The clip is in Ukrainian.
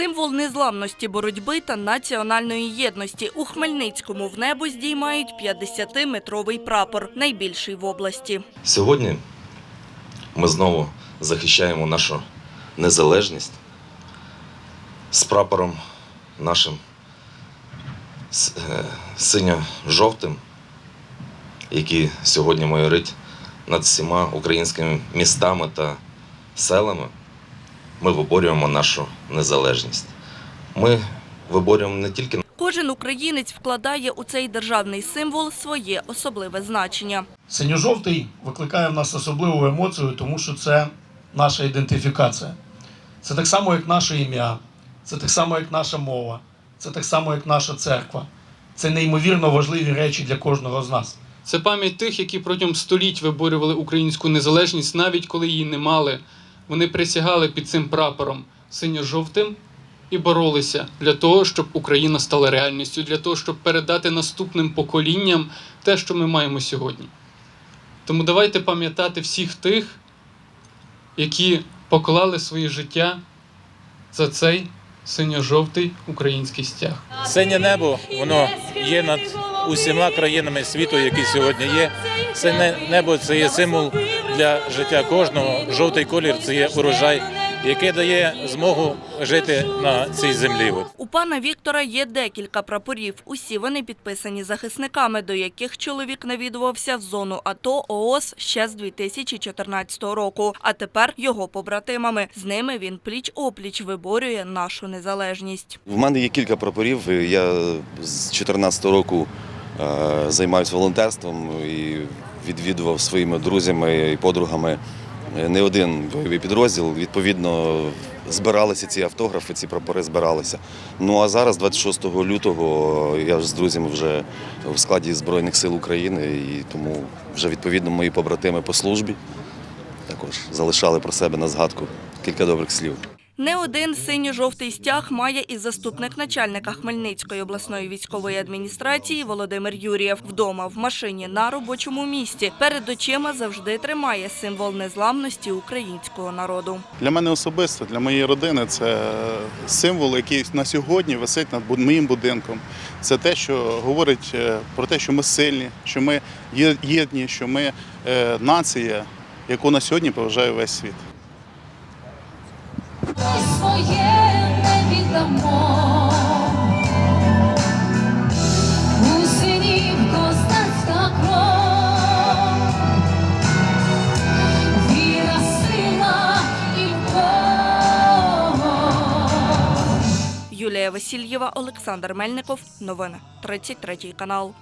Символ незламності боротьби та національної єдності. У Хмельницькому в небо здіймають 50-метровий прапор, найбільший в області. Сьогодні ми знову захищаємо нашу незалежність з прапором нашим е, синьо-жовтим, який сьогодні майорить над всіма українськими містами та селами. Ми виборюємо нашу незалежність. Ми виборюємо не тільки Кожен українець вкладає у цей державний символ своє особливе значення. Синьо-жовтий викликає в нас особливу емоцію, тому що це наша ідентифікація. Це так само, як наше ім'я, це так само, як наша мова, це так само, як наша церква. Це неймовірно важливі речі для кожного з нас. Це пам'ять тих, які протягом століть виборювали українську незалежність, навіть коли її не мали. Вони присягали під цим прапором синьо-жовтим і боролися для того, щоб Україна стала реальністю, для того, щоб передати наступним поколінням те, що ми маємо сьогодні. Тому давайте пам'ятати всіх тих, які поклали своє життя за цей синьо-жовтий український стяг. Синє небо, воно є над усіма країнами світу, які сьогодні є. Синє небо це є символ для життя кожного. Жовтий колір це є урожай, який дає змогу жити на цій землі. У пана Віктора є декілька прапорів. Усі вони підписані захисниками, до яких чоловік навідувався в зону АТО ООС ще з 2014 року. А тепер його побратимами. З ними він пліч-опліч виборює нашу незалежність. В мене є кілька прапорів. Я з 2014 року е, займаюся волонтерством і відвідував своїми друзями і подругами не один бойовий підрозділ. Відповідно, збиралися ці автографи, ці прапори збиралися. Ну а зараз, 26 лютого, я ж з друзями вже в складі Збройних сил України, і тому вже відповідно мої побратими по службі також залишали про себе на згадку кілька добрих слів. Не один синьо-жовтий стяг має і заступник начальника Хмельницької обласної військової адміністрації Володимир Юрієв. Вдома, в машині, на робочому місці. Перед очима завжди тримає символ незламності українського народу. Для мене особисто, для моєї родини це символ, який на сьогодні висить над моїм будинком. Це те, що говорить е, про те, що ми сильні, що ми єдні, що ми е, нація, яку на сьогодні поважає весь світ. Своє не. У синів козацька кров, віра, сила і. Юлія Васильєва, Олександр Мельников. Новини 33 канал.